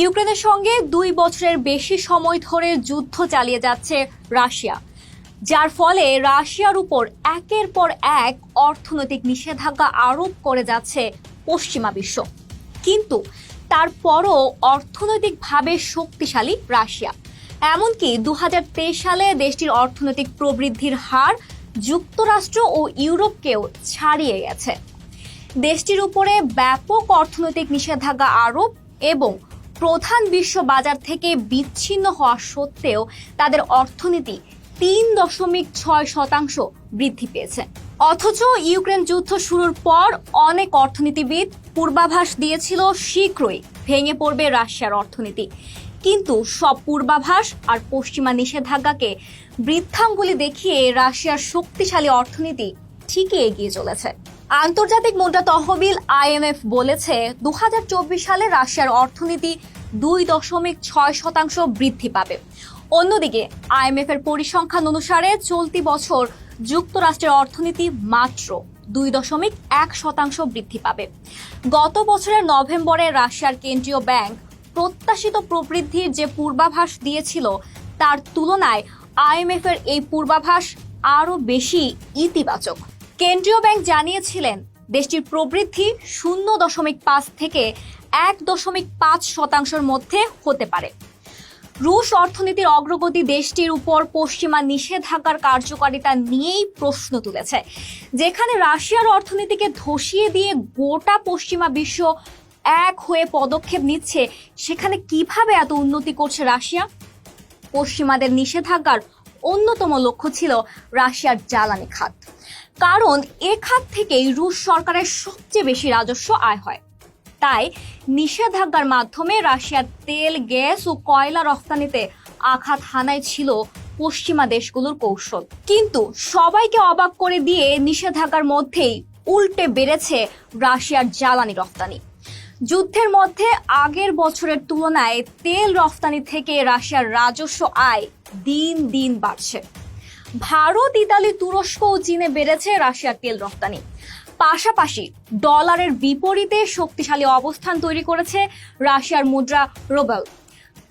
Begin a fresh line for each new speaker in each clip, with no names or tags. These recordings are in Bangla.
ইউক্রেনের সঙ্গে দুই বছরের বেশি সময় ধরে যুদ্ধ চালিয়ে যাচ্ছে রাশিয়া, যার ফলে রাশিয়ার উপর একের পর এক অর্থনৈতিক নিষেধাজ্ঞা আরোপ করে যাচ্ছে পশ্চিমা বিশ্ব। কিন্তু তারপরও অর্থনৈতিকভাবে শক্তিশালী রাশিয়া। এমনকি দু হাজার তেইশ সালে দেশটির অর্থনৈতিক প্রবৃদ্ধির হার যুক্তরাষ্ট্র ও ইউরোপকেও ছাড়িয়ে গেছে। দেশটির উপরে ব্যাপক অর্থনৈতিক নিষেধাজ্ঞা আরোপ এবং প্রধান বিশ্ব বাজার থেকে বিচ্ছিন্ন হওয়া সত্ত্বেও তাদের অর্থনীতি তিন দশমিক ছয় শতাংশ বৃদ্ধি পেয়েছে। অথচ ইউক্রেন যুদ্ধ শুরুর পর অনেক অর্থনীতিবিদ পূর্বাভাস দিয়েছিল শীঘ্রই ভেঙে পড়বে রাশিয়ার অর্থনীতি। কিন্তু সব পূর্বাভাস আর পশ্চিমা নিষেধাজ্ঞাকে বৃদ্ধাঙ্গুলি দেখিয়ে রাশিয়ার শক্তিশালী অর্থনীতি ঠিকই এগিয়ে চলেছে। আন্তর্জাতিক মুদ্রা তহবিল আইএমএফ বলেছে দু হাজার চব্বিশ সালে রাশিয়ার অর্থনীতি দুই দশমিক ছয় শতাংশ বৃদ্ধি পাবে। অন্যদিকে, আইএমএফ এর পরিসংখ্যান অনুসারে চলতি বছর যুক্তরাষ্ট্রের অর্থনীতি মাত্র দুই দশমিক এক শতাংশ বৃদ্ধি পাবে। গত বছরের নভেম্বরে রাশিয়ার কেন্দ্রীয় ব্যাংক প্রত্যাশিত প্রবৃদ্ধির যে পূর্বাভাস দিয়েছিল, তার তুলনায় আইএমএফ এর এই পূর্বাভাস আরও বেশি ইতিবাচক। কেন্দ্রীয় ব্যাংক জানিয়েছিলেন, দেশটির প্রবৃদ্ধি শূন্য দশমিক পাঁচ থেকে এক দশমিক পাঁচ শতাংশের মধ্যে হতে পারে। রুশ অর্থনীতির অগ্রগতি দেশটির উপর পশ্চিমা নিষেধাজ্ঞার কার্যকারিতা নিয়েই প্রশ্ন তুলেছে, যেখানে রাশিয়ার অর্থনীতিকে ধসিয়ে দিয়ে গোটা পশ্চিমা বিশ্ব এক হয়ে পদক্ষেপ নিচ্ছে, সেখানে কীভাবে এত উন্নতি করছে রাশিয়া? পশ্চিমাদের নিষেধাজ্ঞার অন্যতম লক্ষ্য ছিল রাশিয়ার জ্বালানি খাত। কারণ এ খাত থেকেই রুশ সরকারের সবচেয়ে বেশি রাজস্ব আয় হয়। তাই নিষেধাজ্ঞার মাধ্যমে রাশিয়ার তেল, গ্যাস ও কয়লা রফতানিতে আঘাত হানায় ছিল পশ্চিমা দেশগুলোর কৌশল। কিন্তু সবাইকে অবাক করে দিয়ে নিষেধাজ্ঞার মধ্যেই উল্টে বেড়েছে রাশিয়ার জ্বালানি রফতানি যুদ্ধের মধ্যে আগের বছরের তুলনায় তেল রফতানি থেকে রাশিয়ার রাজস্ব আয় দিন দিন বাড়ছে। ভারত, ইতালি, তুরস্ক ও চীনে বেড়েছে রাশিয়ার তেল রপ্তানি। পাশাপাশি ডলারের বিপরীতে শক্তিশালী অবস্থান তৈরি করেছে রাশিয়ার মুদ্রা রোবেল।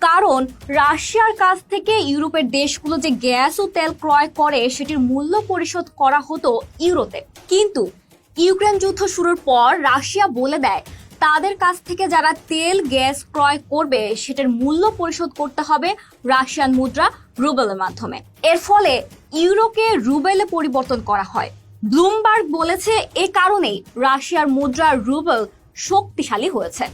কারণ রাশিয়ার কাছ থেকে ইউরোপের দেশগুলো যে গ্যাস ও তেল ক্রয় করে, সেটির মূল্য পরিশোধ করা হতো ইউরোতে। কিন্তু ইউক্রেন যুদ্ধ শুরুর পর রাশিয়া বলে দেয় তাদের কাছ থেকে যারা তেল, গ্যাস ক্রয় করবে, সেটার মূল্য পরিশোধ করতে হবে রাশিয়ান মুদ্রা রুবেলের মাধ্যমে। এর ফলে ইউরোকে রুবেলে পরিবর্তন করা হয়। ব্লুমবার্গ বলেছে এ কারণেই রাশিয়ার মুদ্রা রুবেল শক্তিশালী হয়েছে।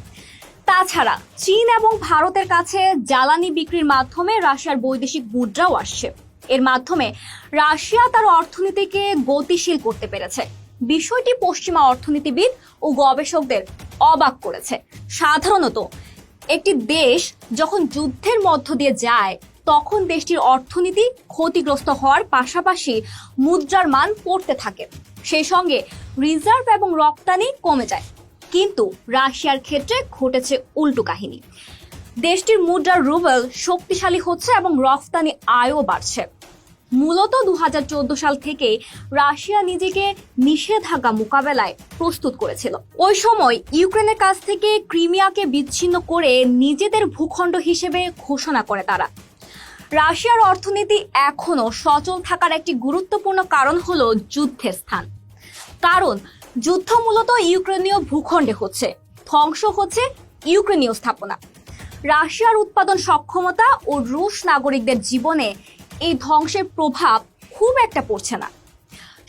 তাছাড়া চীন এবং ভারতের কাছে জ্বালানি বিক্রির মাধ্যমে রাশিয়ার বৈদেশিক মুদ্রাও আসছে। এর মাধ্যমে রাশিয়া তার অর্থনীতিকে গতিশীল করতে পেরেছে। বিষয়টি পশ্চিমা অর্থনীতিবিদ ও গবেষকদের অবাক করেছে। সাধারণত একটি দেশ যখন যুদ্ধের মধ্য দিয়ে যায়, তখন দেশটির অর্থনীতি ক্ষতিগ্রস্ত হওয়ার পাশাপাশি মুদ্রার মান পড়তে থাকে। সেই সঙ্গে রিজার্ভ এবং রপ্তানি কমে যায়। কিন্তু রাশিয়ার ক্ষেত্রে ঘটেছে উল্টো কাহিনী। দেশটির মুদ্রার রুবেল শক্তিশালী হচ্ছে এবং রফতানি আয়ও বাড়ছে। মূলত দু হাজার চোদ্দ সাল থেকে রাশিয়া নিজেকে নিষেধাজ্ঞা মোকাবেলায় প্রস্তুত করেছিল। ওই সময় ইউক্রেনের কাছ থেকে ক্রিমিয়াকে বিচ্ছিন্ন করে নিজেদের ভূখণ্ড হিসেবে ঘোষণা করে তারা। রাশিয়ার অর্থনীতি এখনও সচল থাকার একটি গুরুত্বপূর্ণ কারণ হল যুদ্ধের স্থান। কারণ, যুদ্ধ মূলত ইউক্রেনীয় ভূখণ্ডে হচ্ছে, ধ্বংস হচ্ছে ইউক্রেনীয় স্থাপনা। রাশিয়ার উৎপাদন সক্ষমতা ও রুশ নাগরিকদের জীবনে এই ধ্বংসের প্রভাব খুব একটা পড়ছে না।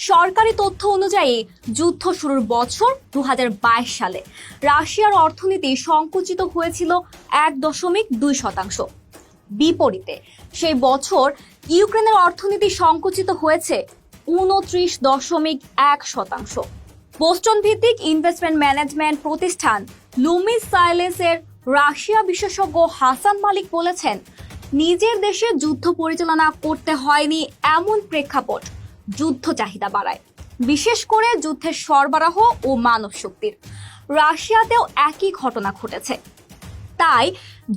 সরকারি তথ্য অনুযায়ী যুদ্ধ শুরুর বছর দু হাজার বাইশ সালে রাশিয়ার অর্থনীতি সংকুচিত হয়েছিল এক দশমিক দুই শতাংশ। বিপরীতে সেই বছর ইউক্রেনের অর্থনীতি সংকুচিত হয়েছে উনত্রিশ দশমিক এক শতাংশ। বোস্টন ভিত্তিক ইনভেস্টমেন্ট ম্যানেজমেন্ট প্রতিষ্ঠান লুমিস সাইলেসের রাশিয়া বিশেষজ্ঞ হাসান মালিক বলেছেন নিজের দেশে যুদ্ধ পরিচালনা করতে হয়নি এমন প্রেক্ষাপট যুদ্ধ চাহিদা বাড়ায়। বিশেষ করে যুদ্ধের সরবরাহ ও মানব শক্তির। রাশিয়াতেও একই ঘটনা ঘটেছে। তাই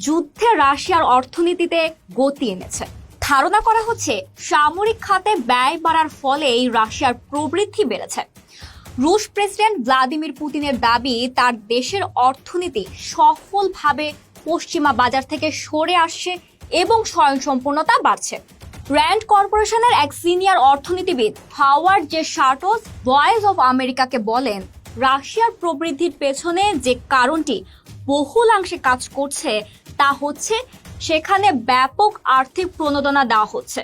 যুদ্ধে রাশিয়ার অর্থনীতিতে গতি এনেছে। ধারণা করা হচ্ছে সামরিক খাতে ব্যয় বাড়ার ফলেই রাশিয়ার প্রবৃদ্ধি বেড়েছে। রুশ প্রেসিডেন্ট ভ্লাদিমির পুতিনের দাবি, তার দেশের অর্থনীতি সফলভাবে পশ্চিমা বাজার থেকে সরে আসছে এবং স্বয়ংসম্পূর্ণতা বাড়ছে। র্যান্ড কর্পোরেশনের এক সিনিয়র অর্থনীতিবিদ, হাওয়ার্ড জে শার্টোস ভয়েস অফ আমেরিকাকে বলেন, রাশিয়ার প্রবৃদ্ধির পেছনে যে কারণটি বহুলাংশে কাজ করছে, তা হচ্ছে সেখানে ব্যাপক আর্থিক প্রণোদনা দেওয়া হচ্ছে।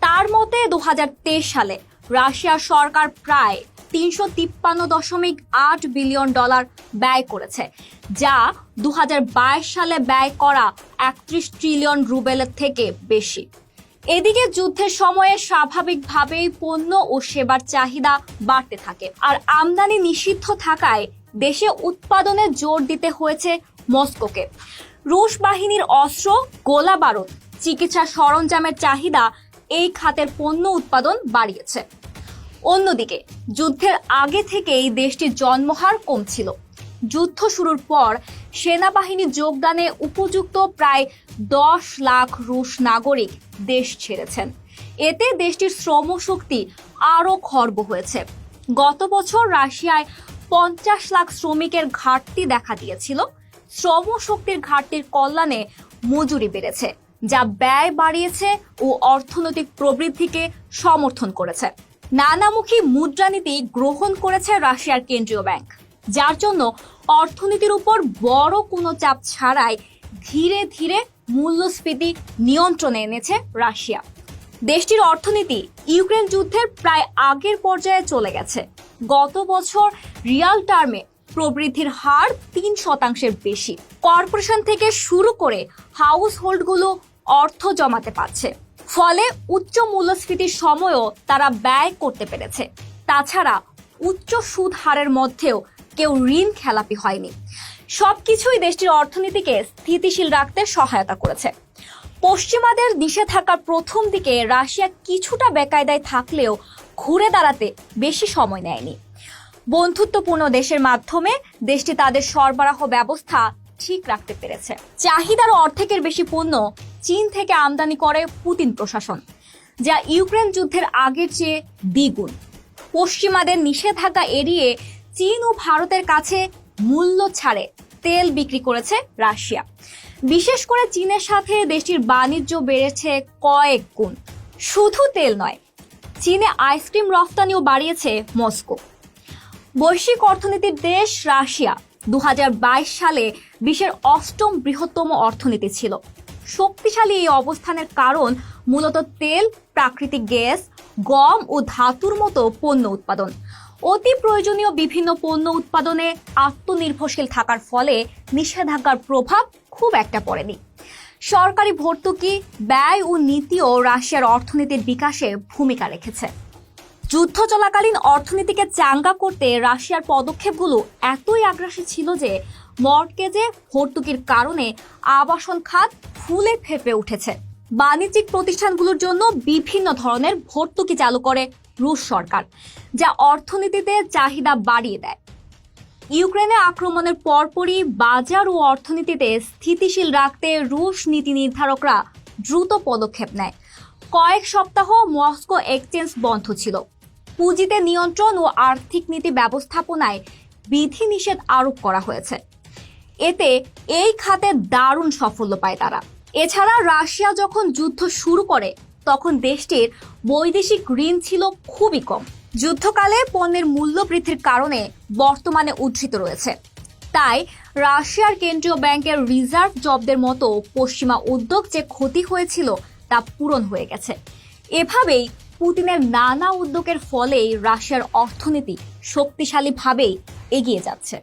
তার মতে, দু হাজার তেইশ সালে রাশিয়ার সরকার প্রায় তিনশো তিপ্পান্ন দশমিক আট বিলিয়ন ডলার ব্যয় করেছে, যা দু হাজার বাইশ সালে ব্যয় করা একত্রিশ ট্রিলিয়ন রুবেলের থেকে বেশি। এদিকে যুদ্ধের সময়ে স্বাভাবিকভাবেই পণ্য ও সেবার চাহিদা বাড়তে থাকে, আর আমদানি নিষিদ্ধ থাকায় দেশে উৎপাদনে জোর দিতে হয়েছে মস্কোকে। রুশ বাহিনীর অস্ত্র, গোলা বারুদ, চিকিৎসা সরঞ্জামের চাহিদা এই খাতের পণ্য উৎপাদন বাড়িয়েছে। অন্যদিকে, যুদ্ধের আগে থেকেই দেশটির জন্মহার কমছিল। যুদ্ধ শুরুর পর সেনাবাহিনী যোগদানে উপযুক্ত প্রায় দশ লাখ রুশ নাগরিক দেশ ছেড়েছেন। এতে দেশটির শ্রমশক্তি আরও খর্ব হয়েছে। গত বছর রাশিয়ায় পঞ্চাশ লাখ শ্রমিকের ঘাটতি দেখা দিয়েছিল। শ্রমশক্তির ঘাটতির কল্যাণে মজুরি বেড়েছে, যা ব্যয় বাড়িয়েছে ও অর্থনৈতিক প্রবৃদ্ধিকে সমর্থন করেছে। নানামুখী মুদ্রানীতি গ্রহণ করেছে রাশিয়ার কেন্দ্রীয় ব্যাংক, যার জন্য অর্থনীতির উপর বড় কোনো চাপ ছাড়াই ধীরে ধীরে মূল্যস্ফীতি নিয়ন্ত্রণে এনেছে রাশিয়া। দেশটির অর্থনীতি ইউক্রেন যুদ্ধের প্রায় আগের পর্যায়ে চলে গেছে। গত বছর রিয়াল টার্মে প্রবৃদ্ধির হার তিন শতাংশের বেশি। কর্পোরেশন থেকে শুরু করে হাউস হোল্ডগুলো অর্থ জমাতে পারছে। ফলে উচ্চ মূল্যস্ফীতির সময়ও তারা ব্যয় করতে পেরেছে। তাছাড়া উচ্চ সুদ হারের মধ্যেও কেউ ঋণ খেলাপি হয়নি। সবকিছুই দেশটির অর্থনীতিকে স্থিতিশীল রাখতে সহায়তা করেছে। পশ্চিমাদের নিষেধাজ্ঞার প্রথম দিকে রাশিয়া কিছুটা বেকায়দায় থাকলেও ঘুরে দাঁড়াতে বেশি সময় নেয়নি। বন্ধুত্বপূর্ণ দেশের মাধ্যমে দেশটি তাদের সরবরাহ ব্যবস্থা ঠিক রাখতে পেরেছে। চাহিদার অর্ধেকের বেশি পণ্য চীন থেকে আমদানি করে পুতিন প্রশাসন, যা ইউক্রেন যুদ্ধের আগের চেয়ে দ্বিগুণ। পশ্চিমাদের নিষেধাজ্ঞা এড়িয়ে চীন ও ভারতের কাছে মূল্য ছাড়ে তেল বিক্রি করেছে রাশিয়া। বিশেষ করে চীনের সাথে দেশটির বাণিজ্য বেড়েছে কয়েক গুণ। শুধু তেল নয়, চীনে আইসক্রিম রফতানিও বাড়িয়েছে মস্কো। বৈশ্বিক অর্থনীতির দেশ রাশিয়া দু হাজার বাইশ সালে বিশ্বের অষ্টম বৃহত্তম অর্থনীতি ছিল। শক্তিশালী এই অবস্থানের কারণ মূলত তেল, প্রাকৃতিক গ্যাস, গম ও ধাতুর মতো পণ্য উৎপাদন। অতি প্রয়োজনীয় বিভিন্ন পণ্য উৎপাদনে আত্মনির্ভরশীল থাকার ফলে নিষেধাজ্ঞার প্রভাব খুব একটা পড়েনি। সরকারি ভর্তুকি, ব্যয় ও নীতিও রাশিয়ার অর্থনীতির বিকাশে ভূমিকা রেখেছে। যুদ্ধ চলাকালীন অর্থনীতিকে চাঙ্গা করতে রাশিয়ার পদক্ষেপগুলো এতই আগ্রাসী ছিল যে মর্টগেজে ভর্তুকির কারণে আবাসন খাত ফুলে ফেপে উঠেছে। বাণিজ্যিক প্রতিষ্ঠানগুলোর জন্য বিভিন্ন ধরনের ভর্তুকি চালু করে রুশ সরকার, যা অর্থনীতিতে চাহিদা বাড়িয়ে দেয়। ইউক্রেনে আক্রমণের পরপরই বাজার ও অর্থনীতিতে স্থিতিশীল রাখতে রুশ নীতি নির্ধারকরা দ্রুত পদক্ষেপ নেয়। কয়েক সপ্তাহ মস্কো এক্সচেঞ্জ বন্ধ ছিল। পুঁজিতে নিয়ন্ত্রণ ও আর্থিক নীতি ব্যবস্থাপনায় বিধিনিষেধ আরোপ করা হয়েছে। এতে এই খাতে দারুণ সাফল্য পায় তারা। এছাড়া রাশিয়া যখন যুদ্ধ শুরু করে, তখন দেশটির বৈদেশিক ঋণ ছিল খুবই কম। যুদ্ধকালে পণ্যের মূল্য বৃদ্ধির কারণে বর্তমানে উদ্ধৃত রয়েছে। তাই রাশিয়ার কেন্দ্রীয় ব্যাংকের রিজার্ভ জব্দের মতো পশ্চিমা উদ্যোগ যে ক্ষতি হয়েছিল, তা পূরণ হয়ে গেছে। এভাবেই পুতিনের নানা উদ্যোগের ফলেই রাশিয়ার অর্থনীতি শক্তিশালীভাবেই এগিয়ে যাচ্ছে।